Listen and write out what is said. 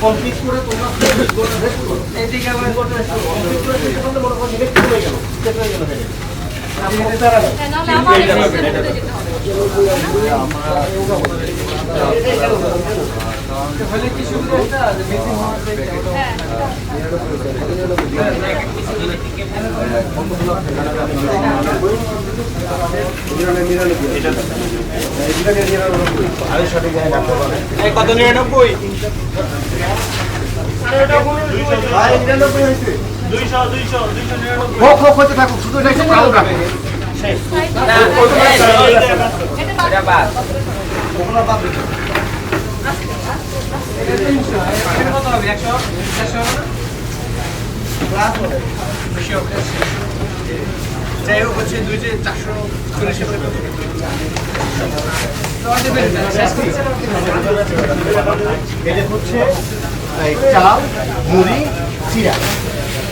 Complete করে তোমরা এইদিকে আমরা কমপ্লিট করে শেষ করতে মনে করো হয়ে গেল। হয়ে গেল। কত নিরানব্বই? নিরানব্বই হয়েছে। দুইশো দুইশো দুইশো নিরানব্বই। হোক হোক হতে থাকুক শুধু এটা একটু কাউন্ট রাখে। এটা বাদ এটা বাদ ওগুলো বাদ হবে একশো চারশো ক্লাস হবে যাই হোক হচ্ছে দুই যে চারশো সে এটা হচ্ছে এই চাল মুড়ি চিরা।